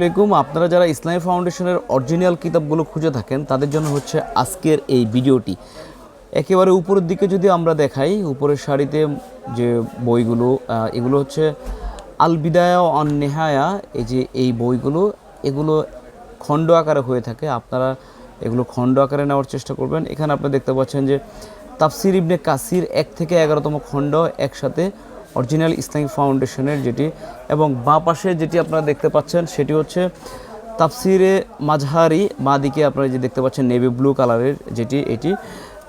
আসসালামাইকুম আপনারা যারা ইসলামী ফাউন্ডেশনের অরিজিনাল কিতাবগুলো খুঁজে থাকেন, তাদের জন্য হচ্ছে আজকের এই ভিডিওটি। একেবারে উপরের দিকে যদি আমরা দেখাই, উপরের সারিতে যে বইগুলো এগুলো হচ্ছে আল বিদায়া অন নেহায়া, এই যে এই বইগুলো, এগুলো খণ্ড আকারে হয়ে থাকে। আপনারা এগুলো খণ্ড আকারে নেওয়ার চেষ্টা করবেন। এখানে আপনি দেখতে পাচ্ছেন যে তাফসির ইবনে কাসির এক থেকে এগারোতম খণ্ড একসাথে অরিজিনাল ইসলামিক ফাউন্ডেশনের যেটি এবং বাঁ পাশে যেটি আপনারা দেখতে পাচ্ছেন সেটি হচ্ছে তাফসিরে মাঝহারি বাঁ দিকে আপনারা যে দেখতে পাচ্ছেন নেভি ব্লু কালারের যেটি, এটি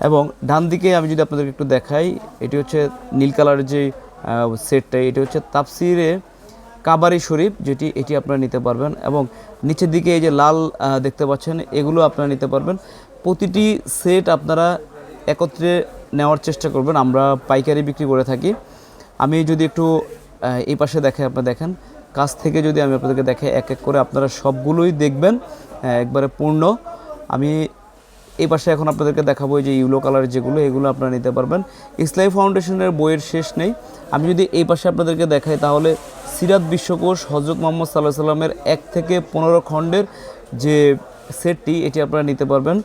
এবং ডান দিকে আমি যদি আপনাদেরকে একটু দেখাই, এটি হচ্ছে নীল কালারের যে সেটটা, এটি হচ্ছে তাফসিরে কাবারি শরীফ যেটি, এটি আপনারা নিতে পারবেন এবং নিচের দিকে এই যে লাল দেখতে পাচ্ছেন এগুলো আপনারা নিতে পারবেন। প্রতিটি সেট আপনারা একত্রে নেওয়ার চেষ্টা করবেন, আমরা পাইকারি বিক্রি করে থাকি। আমি যদি একটু এই পাশে দেখে আপনারা দেখেন, কাছ থেকে যদি আমি আপনাদেরকে দেখে এক এক করে আপনারা সবগুলোই দেখবেন একবারে পূর্ণ। আমি এই পাশে এখন আপনাদেরকে দেখাবো যে ইউলো কালার যেগুলো, এগুলো আপনারা নিতে পারবেন। ইসলামী ফাউন্ডেশনের বইয়ের শেষ নেই। আমি যদি এই পাশে আপনাদেরকে দেখাই, তাহলে সিরাত বিশ্বকোষ হজরত মোহাম্মদ সাল্লাহ সাল্লামের এক থেকে পনেরো খণ্ডের যে সেটটি, এটি আপনারা নিতে পারবেন।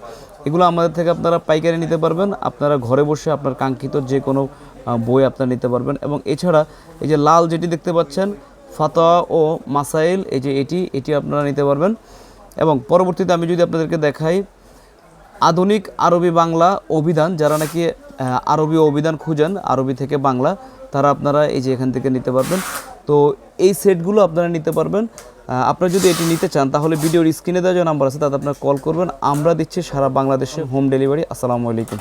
এগুলো আমাদের থেকে আপনারা পাইকারি নিতে পারবেন। আপনারা ঘরে বসে আপনার কাঙ্ক্ষিত যে কোনো বই আপনারা নিতে পারবেন। এবং এছাড়া এই যে লাল যেটি দেখতে পাচ্ছেন, ফাতোয়া ও মাসাইল, এই যে এটি এটি আপনারা নিতে পারবেন। এবং পরবর্তীতে আমি যদি আপনাদেরকে দেখাই, আধুনিক আরবি বাংলা অভিধান, যারা নাকি আরবি অভিধান খুঁজেন, আরবি থেকে বাংলা, তারা আপনারা এই যে এখান থেকে নিতে পারবেন। তো এই সেটগুলো আপনারা নিতে পারবেন। আপনারা যদি এটি নিতে চান, তাহলে ভিডিওর স্ক্রিনে দেওয়া যে নাম্বার আছে, তাতে আপনারা কল করবেন। আমরা দিচ্ছি সারা বাংলাদেশে হোম ডেলিভারি। আসসালামু আলাইকুম।